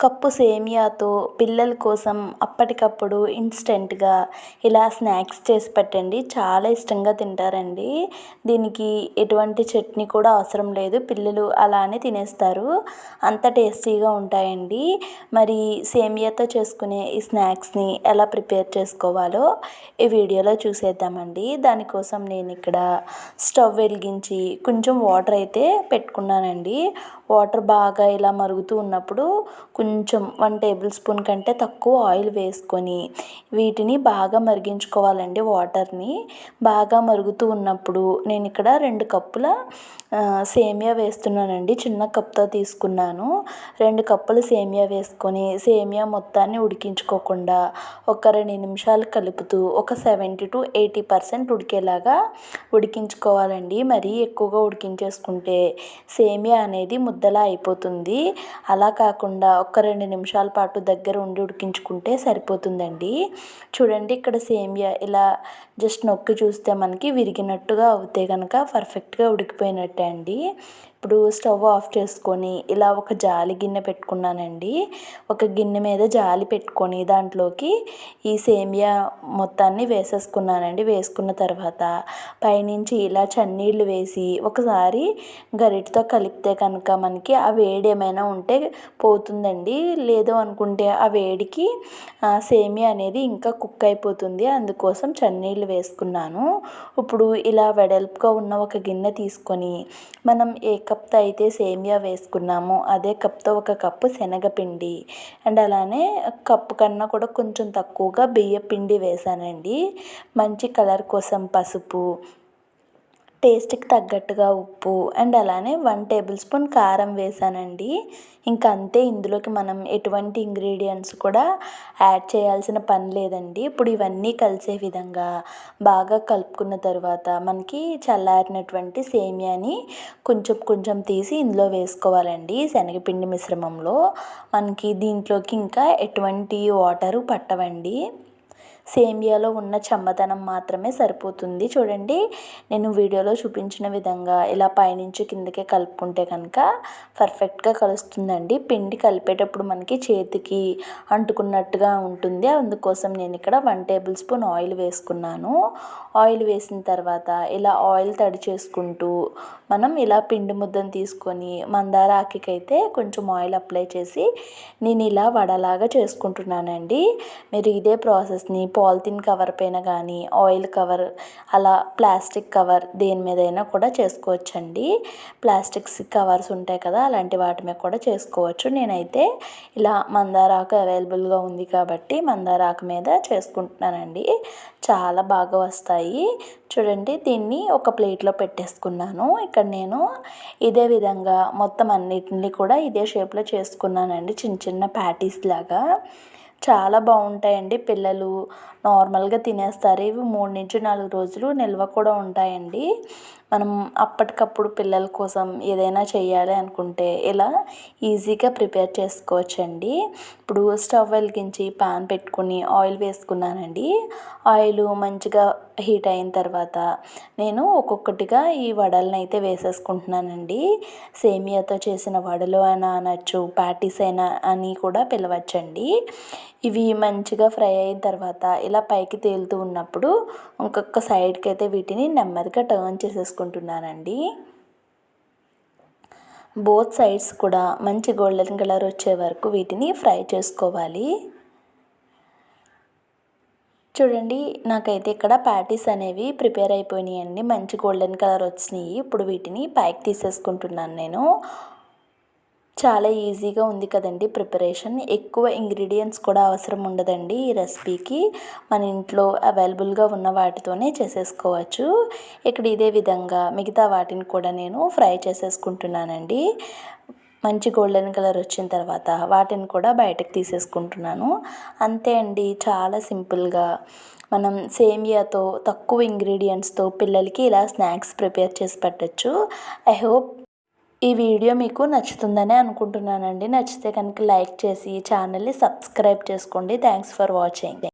Cup సేమియాతో పిల్లల కోసం అప్పటికప్పుడు ఇన్స్టెంట్గా ఇలా స్నాక్స్ చేసి పెట్టండి. చాలా ఇష్టంగా తింటారండి. దీనికి ఎటువంటి చట్నీ కూడా అవసరం లేదు. పిల్లలు అలానే తినేస్తారు. అంత టేస్టీగా ఉంటాయండి. మరి సేమియాతో చేసుకునే ఈ స్నాక్స్ని ఎలా ప్రిపేర్ చేసుకోవాలో ఈ వీడియోలో చూసేద్దామండి. దానికోసం నేను ఇక్కడ స్టవ్ వెలిగించి కొంచెం వాటర్ అయితే పెట్టుకున్నానండి. వాటర్ బాగా ఇలా మరుగుతూ ఉన్నప్పుడు కొంచెం వన్ టేబుల్ స్పూన్ కంటే తక్కువ ఆయిల్ వేసుకొని వీటిని బాగా మరిగించుకోవాలండి వాటర్ని. బాగా మరుగుతూ ఉన్నప్పుడు నేను ఇక్కడ రెండు కప్పుల సేమియా వేస్తున్నానండి. చిన్న కప్తో తీసుకున్నాను. రెండు కప్పులు సేమియా వేసుకొని సేమియా మొత్తాన్ని ఉడికించుకోకుండా ఒక రెండు నిమిషాలు కలుపుతూ ఒక సెవెంటీ టు ఎయిటీ పర్సెంట్ ఉడికేలాగా ఉడికించుకోవాలండి. మరీ ఎక్కువగా ఉడికించేసుకుంటే సేమియా అనేది ముద్దలా అయిపోతుంది. అలా కాకుండా ఒక రెండు నిమిషాల పాటు దగ్గర ఉండి ఉడికించుకుంటే సరిపోతుందండి. చూడండి ఇక్కడ సేమియా ఇలా జస్ట్ నొక్కి చూస్తే మనకి విరిగినట్టుగా అవుతే కనుక పర్ఫెక్ట్గా ఉడికిపోయినట్టే అండి. ఇప్పుడు స్టవ్ ఆఫ్ చేసుకొని ఇలా ఒక జాలి గిన్నె పెట్టుకున్నానండి. ఒక గిన్నె మీద జాలి పెట్టుకొని దాంట్లోకి ఈ సేమియా మొత్తాన్ని వేసేసుకున్నానండి. వేసుకున్న తర్వాత పైనుంచి ఇలా చన్నీళ్ళు వేసి ఒకసారి గరిటతో కలిపితే కనుక మనకి ఆ వేడి ఏమైనా ఉంటే పోతుందండి. లేదు అనుకుంటే ఆ వేడికి సేమియా అనేది ఇంకా కుక్ అయిపోతుంది. అందుకోసం చన్నీళ్ళు వేసుకున్నాను. ఇప్పుడు ఇలా వెడల్పుగా ఉన్న ఒక గిన్నె తీసుకొని మనం ఏ కప్తో అయితే సేమియా వేసుకున్నాము. అదే కప్తో ఒక కప్పు శనగపిండి. అండ్ అలానే కప్పు కన్నా కూడా కొంచెం తక్కువగా బియ్య పిండి వేసానండి. మంచి కలర్ కోసం పసుపు టేస్ట్కి తగ్గట్టుగా ఉప్పు అండ్ అలానే వన్ టేబుల్ స్పూన్ కారం వేసానండి. ఇంకా అంతే ఇందులోకి మనం ఎటువంటి ఇంగ్రీడియంట్స్ కూడా యాడ్ చేయాల్సిన పని లేదండి. ఇప్పుడు ఇవన్నీ కలిసే విధంగా బాగా కలుపుకున్న తర్వాత మనకి చల్లారినటువంటి సేమియాని కొంచెం కొంచెం తీసి ఇందులో వేసుకోవాలండి శనగపిండి మిశ్రమంలో. మనకి దీంట్లోకి ఇంకా ఎటువంటి వాటరు పట్టవండి. సేమియాలో ఉన్న చమ్మదనం మాత్రమే సరిపోతుంది. చూడండి నేను వీడియోలో చూపించిన విధంగా ఇలా పైనుంచి కిందకే కలుపుకుంటే కనుక పర్ఫెక్ట్గా కలుస్తుందండి. పిండి కలిపేటప్పుడు మనకి చేతికి అంటుకున్నట్టుగా ఉంటుంది. అందుకోసం నేను ఇక్కడ వన్ టేబుల్ స్పూన్ ఆయిల్ వేసుకున్నాను. ఆయిల్ వేసిన తర్వాత ఇలా ఆయిల్ తడి చేసుకుంటూ మనం ఇలా పిండి ముద్దను తీసుకొని మందార ఆకికైతే కొంచెం ఆయిల్ అప్లై చేసి నేను ఇలా వడలాగా చేసుకుంటున్నానండి. మీరు ఇదే ప్రాసెస్ని పాలిథిన్ కవర్ పైన కానీ ఆయిల్ కవర్ అలా ప్లాస్టిక్ కవర్ దేని మీదైనా కూడా చేసుకోవచ్చండి. ప్లాస్టిక్స్ కవర్స్ ఉంటాయి కదా అలాంటి వాటి మీద కూడా చేసుకోవచ్చు. నేనైతే ఇలా మందారాకు అవైలబుల్గా ఉంది కాబట్టి మందారాకు మీద చేసుకుంటున్నానండి. చాలా బాగా వస్తాయి. చూడండి దీన్ని ఒక ప్లేట్లో పెట్టేసుకున్నాను. ఇక్కడ నేను ఇదే విధంగా మొత్తం అన్నిటిని కూడా ఇదే షేప్లో చేసుకున్నానండి. చిన్న చిన్న ప్యాటీస్ లాగా. చాలా బాగుంటాయండి పిల్లలు. నార్మల్గా తినేస్తారు. ఇవి మూడు నుంచి నాలుగు రోజులు నిల్వ కూడా ఉంటాయండి. మనం అప్పటికప్పుడు పిల్లల కోసం ఏదైనా చేయాలి అనుకుంటే ఇలా ఈజీగా ప్రిపేర్ చేసుకోవచ్చండి. ఇప్పుడు స్టవ్ వెలిగించి పాన్ పెట్టుకుని ఆయిల్ వేసుకున్నానండి. ఆయిల్ మంచిగా హీట్ అయిన తర్వాత నేను ఒక్కొక్కటిగా ఈ వడలను అయితే వేసేసుకుంటున్నానండి. సేమియాతో చేసిన వడలు అయినా అనొచ్చు ప్యాటీస్ అయినా అని కూడా పిలవచ్చండి. ఇవి మంచిగా ఫ్రై అయిన తర్వాత ఇలా పైకి తేలుతూ ఉన్నప్పుడు ఇంకొక సైడ్కి అయితే వీటిని నెమ్మదిగా టర్న్ చేసేసుకుంటున్నానండి. బోత్ సైడ్స్ కూడా మంచి గోల్డెన్ కలర్ వచ్చే వరకు వీటిని ఫ్రై చేసుకోవాలి. చూడండి నాకైతే ఇక్కడ ప్యాటీస్ అనేవి ప్రిపేర్ అయిపోయినాయండి. మంచి గోల్డెన్ కలర్ వచ్చినాయి. ఇప్పుడు వీటిని పైకి తీసేసుకుంటున్నాను నేను. చాలా ఈజీగా ఉంది కదండి ప్రిపరేషన్. ఎక్కువ ఇంగ్రీడియంట్స్ కూడా అవసరం ఉండదండి ఈ రెసిపీకి. మన ఇంట్లో అవైలబుల్గా ఉన్న వాటితోనే చేసేసుకోవచ్చు. ఇక్కడ ఇదే విధంగా మిగతా వాటిని కూడా నేను ఫ్రై చేసేసుకుంటున్నానండి. మంచి గోల్డెన్ కలర్ వచ్చిన తర్వాత వాటిని కూడా బయటకు తీసేసుకుంటున్నాను. అంతే అండి చాలా సింపుల్గా. మనం సేమియాతో తక్కువ ఇంగ్రీడియంట్స్తో పిల్లలకి ఇలా స్నాక్స్ ప్రిపేర్ చేసి పెట్టచ్చు. ఐ హోప్ ఈ వీడియో మీకు నచ్చుతుందని అనుకుంటున్నానండి. నచ్చితే కనుక లైక్ చేసి ఛానల్ని సబ్స్క్రైబ్ చేసుకోండి. Thanks for watching.